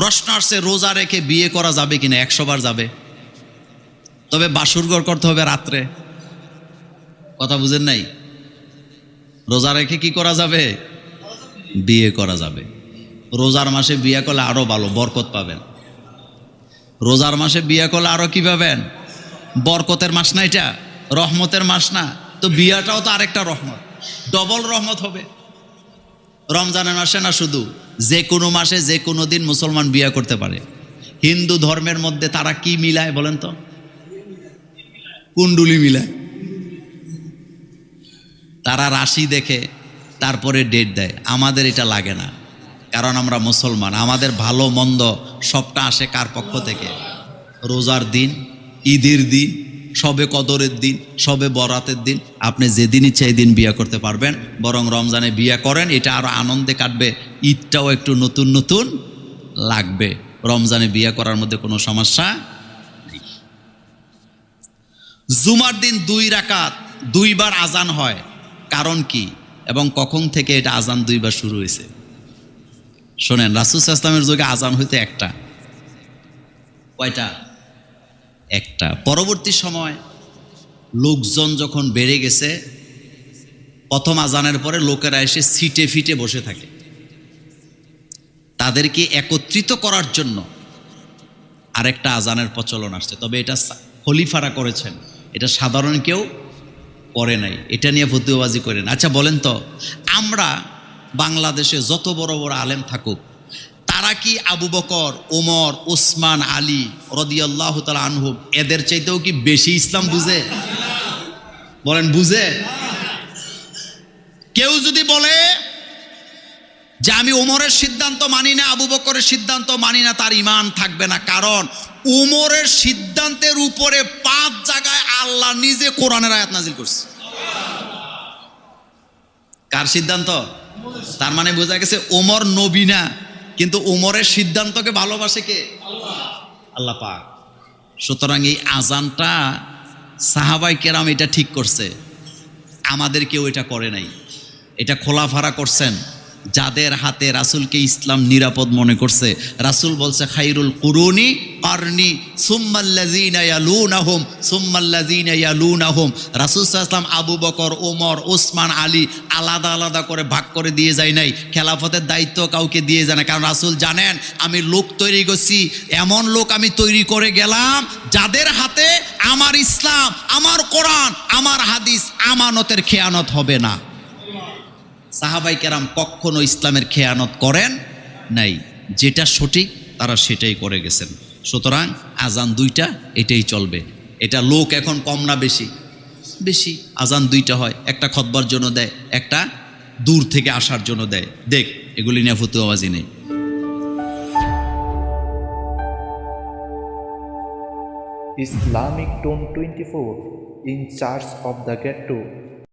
প্রশ্ন আসছে, রোজা রেখে বিয়ে করা যাবে কিনা? একশো বার যাবে। তবে বাসুরঘর করতে হবে রাত্রে। কথা বুঝেন নাই? রোজা রেখে কি করা যাবে? বিয়ে করা যাবে। রোজার মাসে বিয়ে করলে আরও ভালো, বরকত পাবেন। রোজার মাসে বিয়ে করলে আরও কি পাবেন? বরকতের মাস না এটা, রহমতের মাস না। তো বিয়াটাও তো আরেকটা রহমত। ডবল রহমত হবে। রমজানের মাসে না শুধু? যে কোনো মাসে যে কোনো দিন মুসলমান বিয়ে করতে পারে। হিন্দু ধর্মের মধ্যে তারা কি মিলায় বলেন তো? কুণ্ডুলি মিলায়। তারা রাশি দেখে, তারপরে ডেট দেয়। আমাদের এটা লাগে না, কারণ আমরা মুসলমান। আমাদের ভালো, মন্দ সবটা আসে কার পক্ষ থেকে? রোজার দিন, ঈদের দিন। সবে কদরের দিন, সবে বরাতের দিন, আপনি যেদিন ইচ্ছা দিন বিয়ে করতে পারবেন। বরং রমজানে বিয়ে করেন, এটা আরও আনন্দে কাটবে, ঈদটাও একটু নতুন নতুন লাগবে। রমজানে বিয়ে করার মধ্যে কোনো সমস্যা জুমার দিন দুই রাকাত, দুইবার আজান হয়। কারণ কি? এবং কখন থেকে এটা আজান দুইবার শুরু হয়েছে? শোনেন, রাসুল ইসলামের যুগে আজান হইতে একটা। কয়টা? একটা। পরবর্তী সময় লোকজন যখন বেড়ে গেছে, প্রথম আজানের পরে লোকেরা এসে সিটে ফিটে বসে থাকে। তাদেরকে একত্রিত করার জন্য আরেকটা আজানের প্রচলন আসছে। তবে এটা খলিফারা করেছেন। এটা সাধারণ কেউ করে নাই। এটা নিয়ে ফতুয়াবাজি করেন। আচ্ছা বলেন তো, আমরা বাংলাদেশে যত বড় বড় আলেম থাকুক তারা কি আবু বকর ওমর ওসমান আলী রদিয়াল্লাহ তালা আনহুব এদের চাইতেও কি বেশি ইসলাম বুঝে? বলেন, বুঝে? কেউ যদি বলে যে আমি উমরের সিদ্ধান্ত মানি না, আবু বকরের সিদ্ধান্ত মানি না, তার ইমান থাকবে না। কারণ উমরের সিদ্ধান্তের উপরে পাঁচ জায়গায় আল্লাহ নিজে কোরআনের আয়াত নাজিল করছে। কার সিদ্ধান্ত? তার মানে বোঝা গেছে ওমর নবী না। কিন্তু উমরের সিদ্ধান্তকে ভালোবাসে কে? আল্লাহ পাক। সুতরাং এই আজানটা সাহাবাই কেরাম এটা ঠিক করছে। আমাদের কেউ এটা করে নাই। এটা খোলাফারা করছেন। যাদের হাতে রাসূলকে ইসলাম নিরাপদ মনে করছে, রাসূল বলছে, খাইরুল কুরুনি কারনি সুম্মাল্লাযিনা ইয়ালুনাহুম রাসূল সাল্লাল্লাহু আবু বকর ওমর ওসমান আলী আলাদা আলাদা করে ভাগ করে দিয়ে যায় নাই। খেলাফতের দায়িত্ব কাউকে দিয়ে যায় না। কারণ রাসূল জানেন, আমি লোক তৈরি করছি, এমন লোক আমি তৈরি করে গেলাম যাদের হাতে আমার ইসলাম, আমার কোরআন, আমার হাদিস আমানতের খেয়ানত হবে না। সাহাবাই কেরাম কখনো ইসলামের খেয়ানত করেন নাই। যেটা সঠিক, তারা সেটাই করে গেছেন। সুতরাং আজান দুইটা, এটাই চলবে। এটা লোক এখন কম না বেশি? বেশি। আজান দুইটা হয়। একটা খতবার জন্য দেয়, একটা দূর থেকে আসার জন্য দেয়। দেখ, এগুলি নিয়ে ফতুয়াবাজি নেই। Islamic Tone 24 in charge of the ghetto